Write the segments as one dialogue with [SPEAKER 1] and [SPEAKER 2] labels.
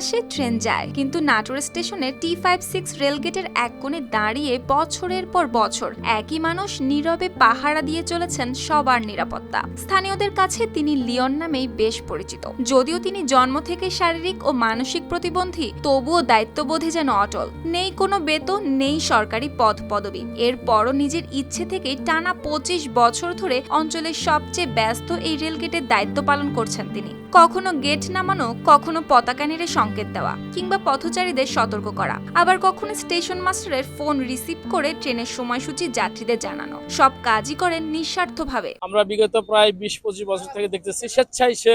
[SPEAKER 1] আসে ট্রেন যায়। কিন্তু নাটোর স্টেশনের টি ফাইভ সিক্স রেলগেটের এক কোণে দাঁড়িয়ে বছরের পর বছর একই মানুষ নীরবে পাহারা দিয়ে চলেছেন সবার নিরাপত্তা। স্থানীয়দের কাছে তিনি লিওন নামেই বেশ পরিচিত। যদিও তিনি জন্ম থেকে শারীরিক ও মানসিক প্রতিবন্ধী, তবুও দায়িত্ববোধে যেন অটল। নেই কোনো বেতন, নেই সরকারি পদ পদবি। এরপরও নিজের ইচ্ছে থেকেই টানা পঁচিশ বছর ধরে অঞ্চলের সবচেয়ে ব্যস্ত এই রেলগেটের দায়িত্ব পালন করছেন তিনি। কখনো গেট নামানো, কখনো পতাকা নেড়ে সংকেত দেওয়া, কিংবা পথচারীদের সতর্ক করা। আবার কখনো স্টেশন মাস্টারের ফোন রিসিভ করে ট্রেনের সময়সূচি যাত্রীদের জানানো। সব কাজই করেন নিঃস্বার্থভাবে।
[SPEAKER 2] আমরা বিগত প্রায় বিশ পঁচিশ বছর থেকে দেখতেছি, স্বেচ্ছায় সে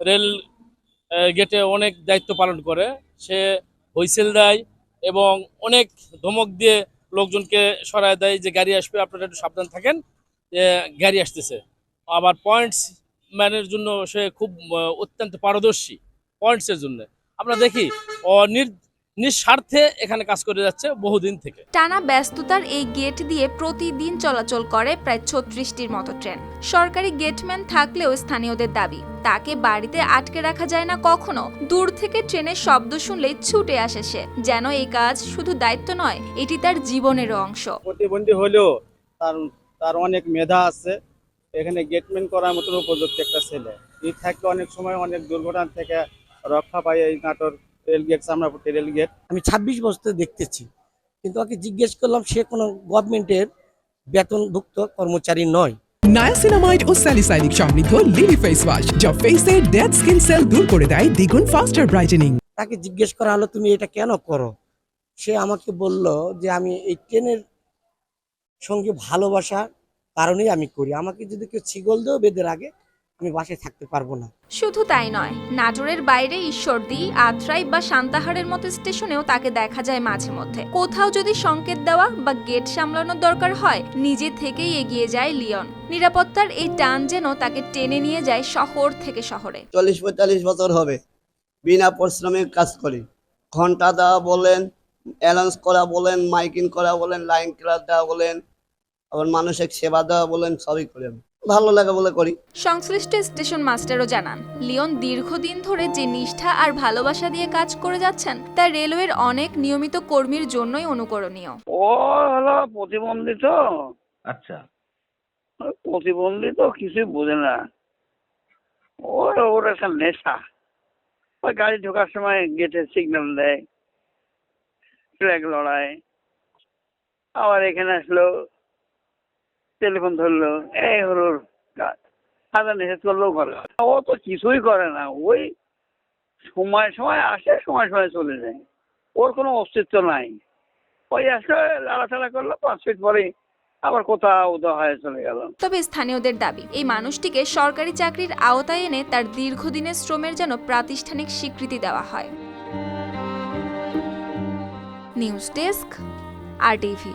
[SPEAKER 2] রেল গেটে অনেক দায়িত্ব পালন করে। সে হুইসেল দেয় এবং অনেক ধমক দিয়ে লোকজনকে সরায় দেয় যে, গাড়ি আসবে, আপনারা একটু সাবধান থাকেন। যে, গাড়ি আসতেছে। আবার পয়েন্টস ম্যানের জন্য সে খুব অত্যন্ত পারদর্শী পয়েন্টসের জন্য। আমরা দেখি ও নির- নিঃস্বার্থে এখানে কাজ করে যাচ্ছে বহুদিন থেকে।
[SPEAKER 1] টানা ব্যস্ততার এই গেট দিয়ে প্রতিদিন চলাচল করে প্রায় ছত্রিশটির মতো ট্রেন সরকারি গেটম্যান থাকলেও স্থানীয়দের দাবি তাকে বাড়িতে আটকে রাখা যায় না কখনো। দূর থেকে ট্রেনের শব্দ শুনলে ছুটে আসে সে। যেন এই কাজ শুধু দায়িত্ব নয় এটি তার জীবনেরও অংশ।
[SPEAKER 3] প্রতিবন্ধী হলেও তার তার অনেক মেধা আছে। এখানে গেটম্যান করার মতো উপযুক্ত একটা ছেলে। এই থাকলে অনেক সময় অনেক দুর্ঘটনা থেকে রক্ষা পায় এই Natore rail gate Samrapatti rail gate
[SPEAKER 4] আমি ছাব্বিশ বছর দেখতেছি। কিন্তু ওকে জিজ্ঞেস করলাম সে কোনো গভর্নমেন্টের বেতনভুক্ত কর্মচারী নয়।
[SPEAKER 5] নায়াসিনামাইড ও স্যালিসাইলিক সমৃদ্ধ লিলি ফেস ওয়াশ যা ফেসের ডেড স্কিন সেল দূর করে দেয় দ্বিগুণ ফাস্টার ব্রাইটেনিং
[SPEAKER 4] তাকে জিজ্ঞেস করা হলো তুমি এটা কেন করো? সে আমাকে বলল যে আমি এই ট্রেনের সঙ্গে ভালোবাসা কারণেই আমি করি। আমাকে যদি কেউ ছিগল দিয়েও বেঁধে আগে আমি বাসায় থাকতে পারব না।
[SPEAKER 1] শুধু তাই নয় নাটোরের বাইরে ঈশ্বরদী আত্রাই বা সান্তাহারের মতো স্টেশনেও তাকে দেখা যায় মাঝে মধ্যে। কোথাও যদি সংকেত দেওয়া বা গেট সামলানোর দরকার হয় নিজে থেকেই এগিয়ে যায় লিওন। নিরাপত্তার এই টান যেন তাকে টেনে নিয়ে যায় শহর থেকে শহরে।
[SPEAKER 6] চল্লিশ পঁয়তাল্লিশ বছর হবে। বিনা পরিশ্রমে কাজ করি। ঘণ্টা দেওয়া বলেন অ্যালাউন্স করা বলেন মাইকিং করা বলেন লাইন ক্লাস দেওয়া বলেন আবার মানুষের সেবা দেওয়া বলেন সবই করি আমি। ভালো লাগে বলে করি।
[SPEAKER 1] সংশ্লিষ্ট স্টেশন মাস্টারও জানান লিওন দীর্ঘদিন ধরে যে নিষ্ঠা আর ভালোবাসা দিয়ে কাজ করে যাচ্ছেন তা রেলওয়ের অনেক নিয়মিত কর্মীর জন্যই অনুকরণীয়।
[SPEAKER 7] ও হলো প্রতিবন্ধী তো।
[SPEAKER 8] আচ্ছা।
[SPEAKER 7] প্রতিবন্ধী তো কিছুই বোঝে না। ওর ওর একটা নেশা। ওই গাড়ি ঢোকার সময় গেটে সিগন্যাল দেয় ফ্ল্যাগ লড়ায়। আবার এখানে আসলো টেলিফোন ধরলো, এই হলো ওর নিষেধ করলেও ভালো ও তো কিছুই করে না, ওই সময় সময় আসে, সময় সময় চলে যায়। ওর কোনো অস্তিত্ব নাই। ওই আসলে, লাড়াচাড়া করল, পাঁচ ফিট পরেই আবার কোথাও উদা হয়ে চলে গেল।
[SPEAKER 1] তবে স্থানীয়দের দাবি, এই মানুষটিকে সরকারি চাকরির আওতায় এনে তার দীর্ঘদিনের শ্রমের যেন প্রাতিষ্ঠানিক স্বীকৃতি দেওয়া হয়। News desk, R TV.